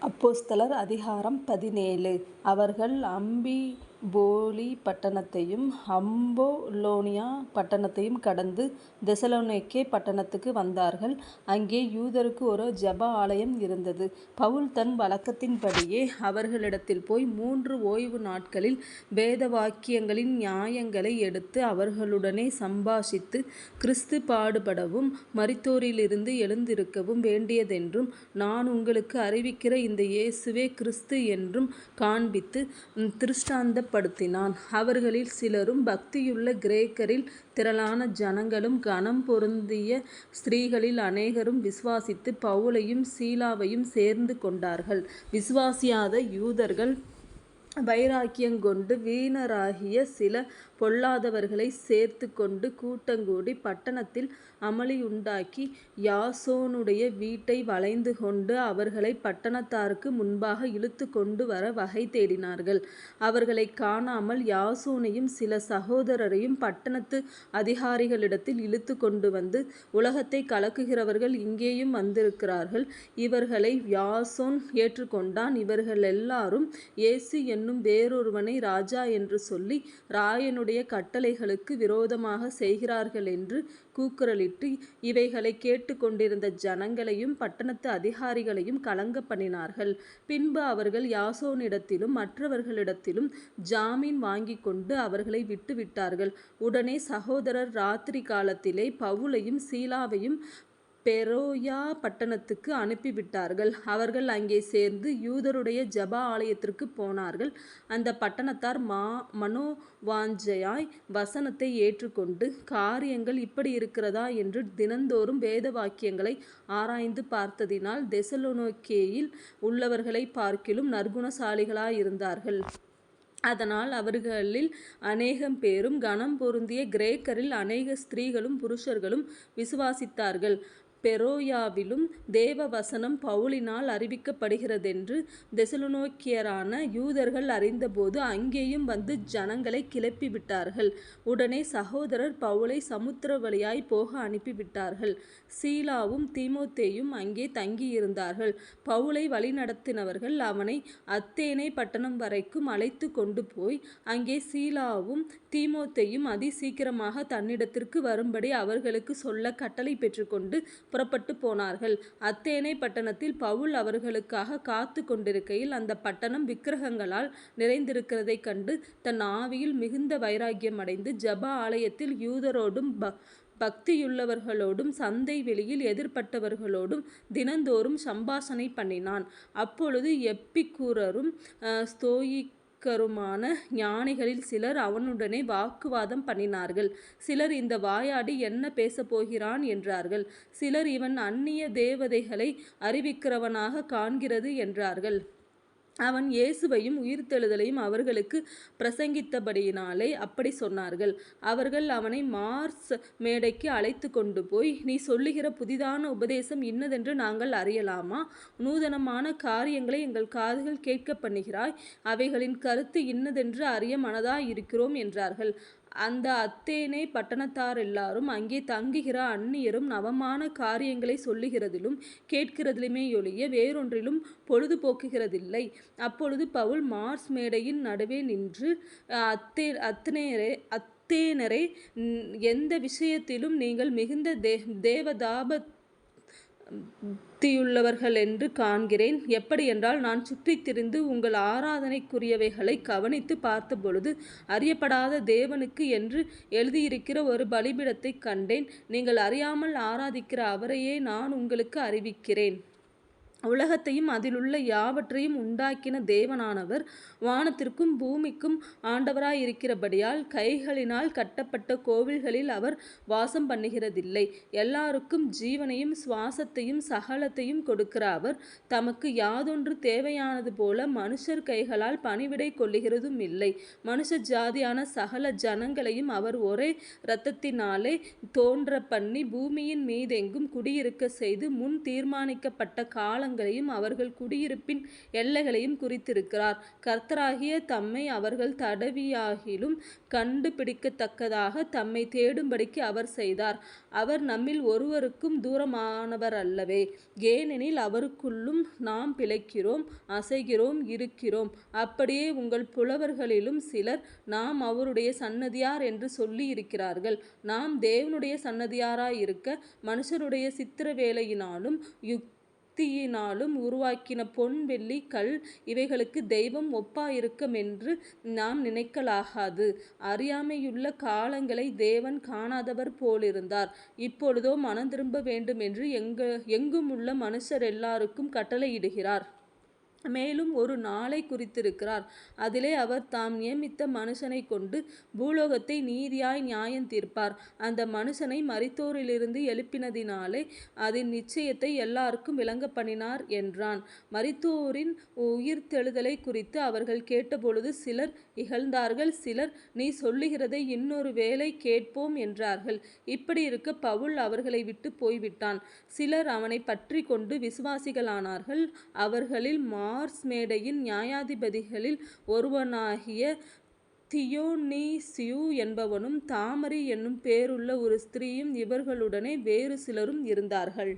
அப்போஸ்தலர் அதிகாரம் பதினேழு. அவர்கள் அம்பி போலி பட்டணத்தையும் அம்போலோனியா பட்டணத்தையும் கடந்து தெசலோனிக்கே பட்டணத்துக்கு வந்தார்கள். அங்கே யூதருக்கு ஒரு ஜப ஆலயம் இருந்தது. பவுல் தன் வழக்கத்தின்படியே அவர்களிடத்தில் போய் மூன்று ஓய்வு நாட்களில் வேத வாக்கியங்களின் நியாயங்களை எடுத்து அவர்களுடனே சம்பாஷித்து கிறிஸ்து பாடுபடவும் மரித்தோரிலிருந்து எழுந்திருக்கவும் வேண்டியதென்றும் நான் உங்களுக்கு அறிவிக்கிற இந்த இயேசுவே கிறிஸ்து என்றும் காண்பித்து திருஷ்டாந்த திருஷ்டாந்தப்படுத்தினான். அவர்களில் சிலரும் பக்தியுள்ள கிரேக்கரில் திரளான ஜனங்களும் கனம் பொருந்திய ஸ்திரீகளில் அநேகரும் விசுவாசித்து பவுலையும் சீலாவையும் சேர்ந்து கொண்டார்கள். விசுவாசியாத யூதர்கள் வைராக்கியங்கொண்டு வீணராகிய சில பொல்லாதவர்களை சேர்த்து கொண்டு கூட்டங்கூடி பட்டணத்தில் அமளியுண்டாக்கி யாசோனுடைய வீட்டை வளைந்து கொண்டு அவர்களை பட்டணத்தாருக்கு முன்பாக இழுத்துக்கொண்டு வர வகை தேடினார்கள். அவர்களை காணாமல் யாசோனையும் சில சகோதரரையும் பட்டணத்து அதிகாரிகளிடத்தில் இழுத்துக்கொண்டு வந்து உலகத்தை கலக்குகிறவர்கள் இங்கேயும் வந்திருக்கிறார்கள். இவர்களை யாசோன் ஏற்றுக்கொண்டான். இவர்களெல்லாரும் இயேசு என்னும் என்னும் வேறொருவனை ராஜா என்று சொல்லி ராயனுடைய கட்டளைகளுக்கு விரோதமாக செய்கிறார்கள் என்று கூக்குரலிட்டு இவைகளைக் கேட்டுக்கொண்டிருந்த ஜனங்களையும் பட்டணத்து அதிகாரிகளையும் கலங்க பண்ணினார்கள் பின்பு அவர்கள் யாசோனிடத்திலும் மற்றவர்களிடத்திலும் ஜாமீன் வாங்கி கொண்டு அவர்களை விட்டுவிட்டார்கள். உடனே சகோதரர் ராத்திரி காலத்திலே பவுலையும் சீலாவையும் பெரோயா பட்டணத்துக்கு அனுப்பிவிட்டார்கள். அவர்கள் அங்கே சேர்ந்து யூதருடைய ஜபா ஆலயத்திற்கு போனார்கள். அந்த பட்டணத்தார் மா மனோவாஞ்சையாய் வசனத்தை ஏற்றுக்கொண்டு காரியங்கள் இப்படி இருக்கிறதா என்று தினந்தோறும் வேத வாக்கியங்களை ஆராய்ந்து பார்த்ததினால் தெசலோனோக்கேயில் உள்ளவர்களைப் பார்க்கிலும் நற்குணசாலிகளாயிருந்தார்கள். அதனால் அவர்களில் அநேகம் பேரும் கனம் பொருந்திய கிரேக்கரில் அநேக ஸ்திரீகளும் புருஷர்களும் விசுவாசித்தார்கள். பெரோயாவிலும் தேவ வசனம் பவுலினால் அறிவிக்கப்படுகிறதென்று தெசலோனிக்கேயரான யூதர்கள் அறிந்தபோது அங்கேயும் வந்து ஜனங்களைக் கிளப்பிவிட்டார்கள். உடனே சகோதரர் பவுலைச் சமுத்திரவழியாய்ப் போக அனுப்பிவிட்டார்கள். சீலாவும் தீமோத்தேயும் அங்கே தங்கியிருந்தார்கள். பவுலை வழிநடத்தினவர்கள் அவனை அத்தேனே பட்டணம் வரைக்கும் அழைத்துக் கொண்டுபோய் அங்கே சீலாவும் தீமோத்தேயும் அதிசீக்கிரமாகத் தன்னிடத்திற்கு வரும்படி அவர்களுக்குச் சொல்லக் கட்டளை பெற்றுக்கொண்டு புறப்பட்டுப் போனார்கள். அத்தேனை பட்டணத்தில் பவுல் அவர்களுக்காக காத்து கொண்டிருக்கையில் அந்த பட்டணம் விக்கிரகங்களால் நிறைந்திருக்கிறதைக் கண்டு தன் ஆவியில் மிகுந்த வைராக்கியம் அடைந்து ஜப ஆலயத்தில் யூதரோடும் ப பக்தியுள்ளவர்களோடும் சந்தை வெளியில் எதிர்ப்பட்டவர்களோடும் தினந்தோறும் சம்பாஷணை பண்ணினான். அப்பொழுது எப்பிக்கூரரும் ஸ்தோயிக்கருமான ஞானிகளில் சிலர் அவனுடனே வாக்குவாதம் பண்ணினார்கள். சிலர் இந்த வாயாடி என்ன பேசப்போகிறான் என்றார்கள். சிலர் இவன் அந்நிய தேவதைகளை அறிவிக்கிறவனாக காண்கிறது என்றார்கள். அவன் இயேசுவையும் உயிர்த்தெழுதலையும் அவர்களுக்கு பிரசங்கித்தபடியினாலே அப்படி சொன்னார்கள். அவர்கள் அவனை மார்ஸ் மேடைக்கு அழைத்துக்கொண்டுபோய் நீ சொல்லுகிற புதிதான உபதேசம் இன்னதென்று நாங்கள் அறியலாமா? நூதனமான காரியங்களை எங்கள் காதுகள் கேட்கப்பண்ணுகிறாய். அவைகளின் கருத்து இன்னதென்று அறிய மனதாயிருக்கிறோம் என்றார்கள். அந்த அத்தேனே பட்டணத்தாரெல்லாரும் அங்கே தங்குகிற அந்நியரும் நவமான காரியங்களை சொல்லுகிறதிலும் கேட்கிறதிலுமேயொழிய வேறொன்றிலும் பொழுது போக்குகிறதில்லை. அப்பொழுது பவுல் மார்ஸ் மேடையின் நடுவே நின்று அத்தே அத்தேனரே எந்த விஷயத்திலும் நீங்கள் மிகுந்த தே தேவதாபத் தேவபக்தியுள்ளவர்களென்று காண்கிறேன். எப்படி என்றால் நான் சுற்றித் திரிந்து உங்கள் ஆராதனைக்குரியவைகளை கவனித்துப் பார்த்தபொழுது அறியப்படாத தேவனுக்கு என்று எழுதியிருக்கிற ஒரு பலிபீடத்தைக் கண்டேன். நீங்கள் அறியாமல் ஆராதிக்கிற அவரையே நான் உங்களுக்கு அறிவிக்கிறேன். உலகத்தையும் அதிலுள்ள யாவற்றையும் உண்டாக்கின தேவனானவர் வானத்திற்கும் பூமிக்கும் ஆண்டவராயிருக்கிறபடியால் கைகளினால் கட்டப்பட்ட கோவில்களில் அவர் வாசம் பண்ணுகிறதில்லை. எல்லாருக்கும் ஜீவனையும் சுவாசத்தையும் சகலத்தையும் கொடுக்கிற அவர் தமக்கு யாதொன்று தேவையானது போல மனுஷர் கைகளால் பணிவிடை கொள்ளுகிறதும் இல்லை. மனுஷ ஜாதியான சகல ஜனங்களையும் அவர் ஒரே இரத்தத்தினாலே தோன்றப்பண்ணி பூமியின் மீதெங்கும் குடியிருக்கச் செய்து முன் தீர்மானிக்கப்பட்ட கால காலங்களையும் அவர்கள் குடியிருப்பின் எல்லைகளையும் குறித்திருக்கிறார். கர்த்தராகிய தம்மை அவர்கள் தடவியாகிலும் கண்டுபிடிக்கத்தக்கதாக தம்மை தேடும்படிக்கு அவர் செய்தார். அவர் நம்மில் ஒருவருக்கும் தூரமானவரல்லவே. ஏனெனில் அவருக்குள்ளும் நாம் பிழைக்கிறோம் அசைகிறோம் இருக்கிறோம். அப்படியே உங்கள் புலவர்களிலும் சிலர் நாம் அவருடைய சன்னதியார் என்று சொல்லி இருக்கிறார்கள் நாம் தேவனுடைய சன்னதியாராயிருக்க மனுஷருடைய சித்திர வேலையினாலும் பக்தியினாலும் உருவாக்கின பொன் வெள்ளி கல் இவைகளுக்கு தெய்வம் ஒப்பாயிருக்குமென்று நாம் நினைக்கலாகாது. அறியாமையுள்ள காலங்களை தேவன் காணாதவர் போலிருந்தார். இப்பொழுதோ மனம் மனந்திரும்ப வேண்டுமென்று எங்க மனுஷர் எல்லாருக்கும் கட்டளையிடுகிறார். மேலும் ஒரு நாளை குறித்திருக்கிறார். அதிலே அவர் தாம் நியமித்த மனுஷனைக் கொண்டு பூலோகத்தை நீதியாய் நியாயம் தீர்ப்பார். அந்த மனுஷனை மரித்தோரிலிருந்து எழுப்பினதினாலே அதன் நிச்சயத்தை எல்லாருக்கும் விளங்கப்பண்ணினார் என்றான். மரித்தோரின் உயிர்த்தெழுதலை குறித்து அவர்கள் கேட்டபொழுது சிலர் இகழ்ந்தார்கள். சிலர் நீ சொல்லுகிறதை இன்னொரு வேளை கேட்போம் என்றார்கள். இப்படி இருக்க பவுல் அவர்களை விட்டு போய்விட்டான். சிலர் அவனை பற்றி கொண்டு விசுவாசிகளானார்கள். அவர்களில் மா மேடையின் நியாயாதிபதிகளில் ஒருவனாகிய தியோனீசியு என்பவனும் தாமரி என்னும் பேருள்ள ஒரு ஸ்திரீயும் இவர்களுடனே வேறு சிலரும் இருந்தார்கள்.